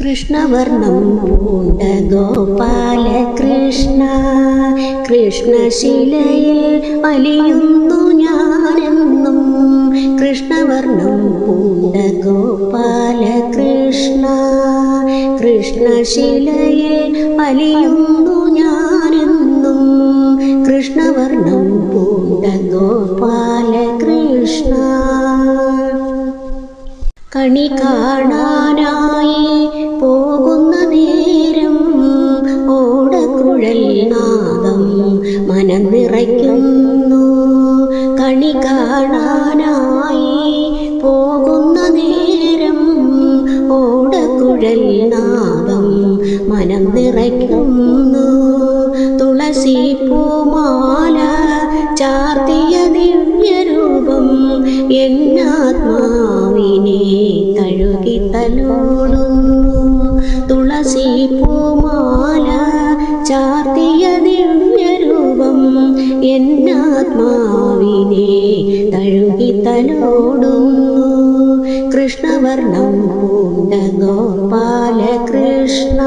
കൃഷ്ണവർണം പൂണ്ട ഗോപാല കൃഷ്ണ കൃഷ്ണശിലയിൽ അലിയുന്നു ഞാനെന്നും. കൃഷ്ണവർണം പൂണ്ട ഗോപാല കൃഷ്ണ കൃഷ്ണശിലയിൽ അലിയുന്നു ഞാനെന്നും. കൃഷ്ണവർണം പൂണ്ട ഗോപാല കൃഷ്ണ കണി കാണാനായി പോകുന്ന നേരം ഓടക്കുഴൽ നാദം മനം നിറയ്ക്കുന്നു കണി കാണാനായി പോകുന്ന നേരം ഓടക്കുഴൽ നാദം മനം നിറയ്ക്കുന്നു തുളസി പൂമാല ചാർത്തിയ ദിവ്യരൂപം എന്നാത്മാവിനെ തഴുകി കൃഷ്ണവർണം കൃഷ്ണവർണം പൂണ്ട ഗോപാല കൃഷ്ണ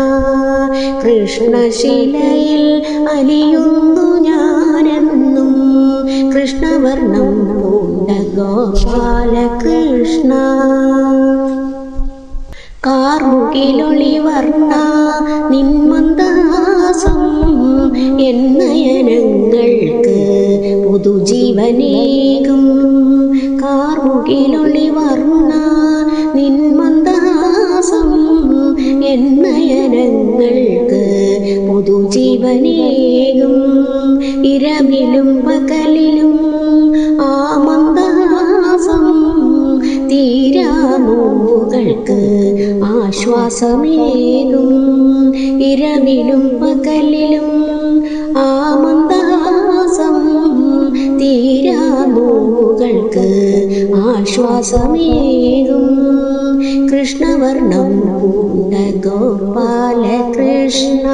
കൃഷ്ണശിലയിൽ അലിയുന്നു ഞാനെന്നും കൃഷ്ണവർണം പൂണ്ട ഗോപാല കൃഷ്ണ കാർമുകിലൊളി വർണ നിന്മന്ദാസം എന്നയനങ്ങൾക്ക് പുതുജീവനേകും. പുതുജീവനേകും ഇരവിലും പകലിലും ആ മന്ദാസം തീരാമോകൾക്ക് ആശ്വാസമേകും. ഇരവിലും പകലിലും ആ മന്ദാസം തീരാമോകൾക്ക് ആശ്വാസമേകും. കൃഷ്ണവർണം പൂണ്ട ഗോപാല കൃഷ്ണ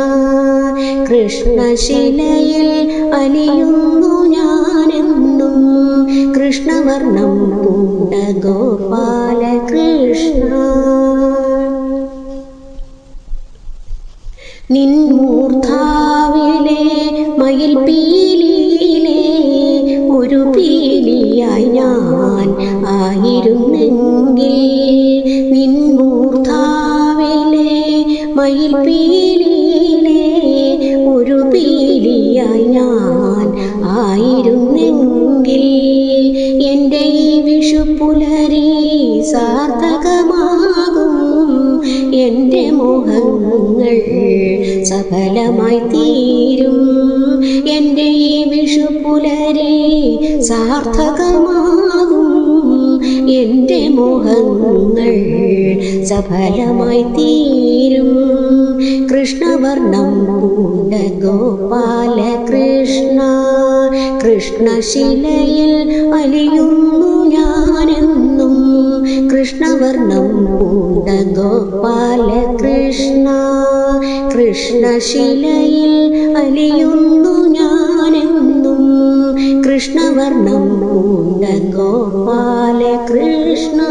കൃഷ്ണശിലയിൽ അലിയുന്നു ഞാനെന്നും കൃഷ്ണവർണം പൂണ്ട ഗോപാല കൃഷ്ണ നിൻമൂർധാവിലെ മയിൽ പീലിയിലെ ഒരു പീലിയായി ഞാൻ ആയിരുന്നെങ്കിൽ നിൻമൂർധാവിലെ മയിൽ പീലിയിലെ എന്റെ വിഷു പുലരി സാർത്ഥകമാകും. എന്റെ മോഹങ്ങൾ സഫലമായി തീരും. എന്റെ ഈ വിഷു പുലരി സാർത്ഥകമാകും. എന്റെ മോഹങ്ങൾ സഫലമായി തീരും. കൃഷ്ണവർണം പൂണ്ട ഗോപാല കൃഷ്ണ കൃഷ്ണശിലയിൽ അലിയും കൃഷ്ണവർണം പൂണ്ട ഗോപാല കൃഷ്ണ കൃഷ്ണശിലയിൽ അലിയുന്നു ഞാനെന്നും. കൃഷ്ണവർണം പൂണ്ട ഗോപാല കൃഷ്ണ